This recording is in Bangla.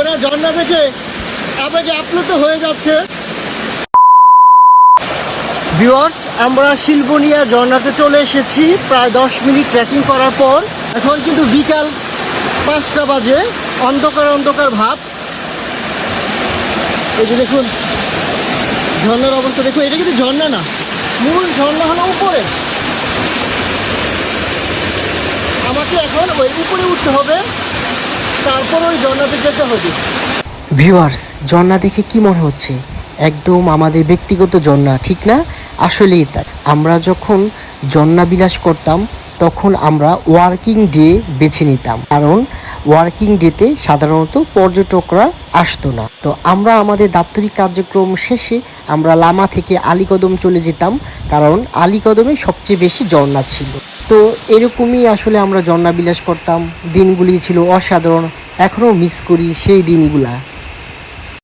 ওরা ঝর্ণা দেখে আবেগে আপ্লুত হয়ে যাচ্ছে। ভিউয়ার্স আমরা শিলবনিয়া ঝর্ণাতে চলে এসেছি। প্রায় দশ মিনিট ট্রেকিং করার পর। এখন কিন্তু বিকাল পাঁচটা বাজে। অন্ধকার অন্ধকার ভাব। এই যে দেখুন, ঝর্ণার অবস্থা। দেখুন, এটা কিন্তু ঝর্ণা না। মূল ঝর্ণা হলো উপরে। আমাকে এখন ওই উপরে উঠতে হবে। তারপর ওই ঝর্ণাতে ভিউয়ার্স ঝর্ণা দেখে কি মনে হচ্ছে? একদম আমাদের ব্যক্তিগত ঝর্ণা ঠিক না? আসলেই তাই। আমরা যখন ঝর্ণা বিলাস করতাম, তখন আমরা ওয়ার্কিং ডে বেছে নিতাম। কারণ ওয়ার্কিং ডেতে সাধারণত পর্যটকরা আসতো না। তো আমরা আমাদের দাপ্তরিক কার্যক্রম শেষে আমরা লামা থেকে আলীকদম চলে যেতাম, কারণ আলীকদমে সবচেয়ে বেশি ঝর্ণা ছিল। তো এরকমই আসলে আমরা জন্নাবিলাস করতাম। দিনগুলি ছিল অসাধারণ। এখনও মিস করি সেই দিনগুলা।